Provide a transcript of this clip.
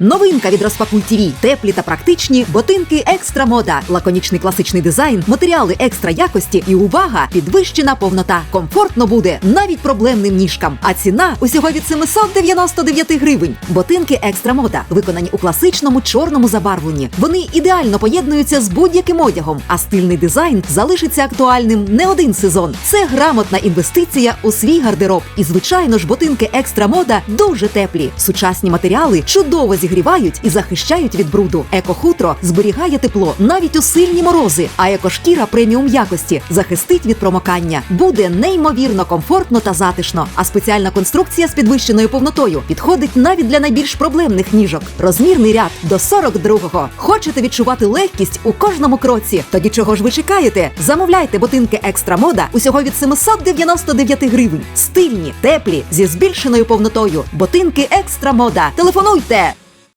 Новинка від Розпакуй ТІВІ. Теплі та практичні ботинки екстра мода, лаконічний класичний дизайн, матеріали екстра якості і увага, підвищена повнота. Комфортно буде навіть проблемним ніжкам. А ціна усього від 799 гривень. Ботинки екстра мода виконані у класичному чорному забарвленні. Вони ідеально поєднуються з будь-яким одягом, а стильний дизайн залишиться актуальним не один сезон. Це грамотна інвестиція у свій гардероб. І звичайно ж, ботинки екстра мода дуже теплі. Сучасні матеріали чудово зігрівають і захищають від бруду. Екохутро зберігає тепло навіть у сильні морози, а екошкіра преміум якості захистить від промокання. Буде неймовірно комфортно та затишно. А спеціальна конструкція з підвищеною повнотою підходить навіть для найбільш проблемних ніжок. Розмірний ряд до 42-го. Хочете відчувати легкість у кожному кроці? Тоді чого ж ви чекаєте? Замовляйте ботинки екстра мода усього від 799 гривень. Стильні, теплі, зі збільшеною повнотою. Ботинки екстра мода. Телефонуйте!